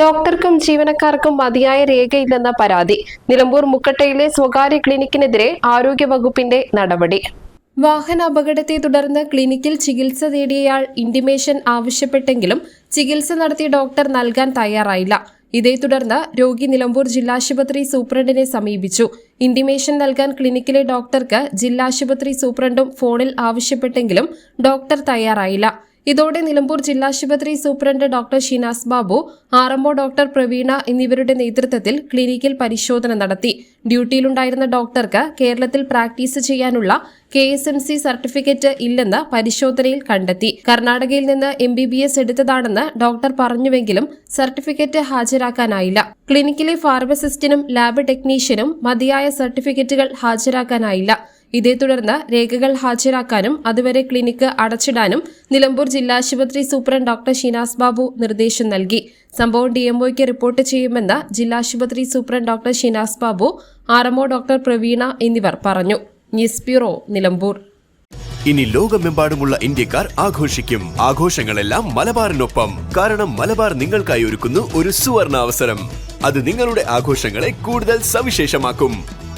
ഡോക്ടർക്കും ജീവനക്കാർക്കും മതിയായ രേഖയില്ലെന്ന പരാതി. നിലമ്പൂർ മുക്കട്ടയിലെ സ്വകാര്യ ക്ലിനിക്കിനെതിരെ ആരോഗ്യവകുപ്പിന്റെ നടപടി. വാഹന അപകടത്തെ തുടർന്ന് ക്ലിനിക്കിൽ ചികിത്സ തേടിയയാൾ ഇന്റിമേഷൻ ആവശ്യപ്പെട്ടെങ്കിലും ചികിത്സ നടത്തിയ ഡോക്ടർ നൽകാൻ തയ്യാറായില്ല. ഇതേ തുടർന്ന് രോഗി നിലമ്പൂർ ജില്ലാശുപത്രി സൂപ്രണ്ടിനെ സമീപിച്ചു. ഇന്റിമേഷൻ നൽകാൻ ക്ലിനിക്കിലെ ഡോക്ടർക്ക് ജില്ലാശുപത്രി സൂപ്രണ്ടും ഫോണിൽ ആവശ്യപ്പെട്ടെങ്കിലും ഡോക്ടർ തയ്യാറായില്ല. ഇതോടെ നിലമ്പൂർ ജില്ലാശുപത്രി സൂപ്രണ്ട് ഡോക്ടർ ഷിനാസ് ബാബു ആറമ്പോ ഡോക്ടർ പ്രവീണ എന്നിവരുടെ നേതൃത്വത്തിൽ ക്ലിനിക്കിൽ പരിശോധന നടത്തി. ഡ്യൂട്ടിയിലുണ്ടായിരുന്ന ഡോക്ടർക്ക് കേരളത്തിൽ പ്രാക്ടീസ് ചെയ്യാനുള്ള K S M C certificate ഇല്ലെന്ന് പരിശോധനയിൽ കണ്ടെത്തി. കർണാടകയിൽ നിന്ന് എം ബി ബി എസ് എടുത്തതാണെന്ന് ഡോക്ടർ പറഞ്ഞുവെങ്കിലും സർട്ടിഫിക്കറ്റ് ഹാജരാക്കാനായില്ല. ക്ലിനിക്കിലെ ഫാർമസിസ്റ്റിനും ലാബ് ടെക്നീഷ്യനും മതിയായ സർട്ടിഫിക്കറ്റുകൾ ഹാജരാക്കാനായില്ല. ഇതേ തുടർന്ന് രേഖകൾ ഹാജരാക്കാനും അതുവരെ ക്ലിനിക്ക് അടച്ചിടാനും നിലമ്പൂർ ജില്ലാ ആശുപത്രി സൂപ്രണ്ട് ഡോക്ടർ ഷീനാസ് ബാബു നിർദ്ദേശം നൽകി. സംഭവം ഡിഎംഒയ്ക്ക് റിപ്പോർട്ട് ചെയ്യുമെന്ന് ജില്ലാ ആശുപത്രി superintendent doctor Sheenas Babu RMO doctor Praveena എന്നിവർ പറഞ്ഞു. News bureau Nilambur. ഇനി ലോകമെമ്പാടുമുള്ള ഇന്ത്യക്കാർ ആഘോഷിക്കും. ആഘോഷങ്ങളെല്ലാം മലബാറിനൊപ്പം. കാരണം മലബാർ നിങ്ങൾക്കായി ഒരുക്കുന്നു ഒരു സുവർണ അവസരം അത് നിങ്ങളുടെ ആഘോഷങ്ങളെ കൂടുതൽ സവിശേഷമാക്കും.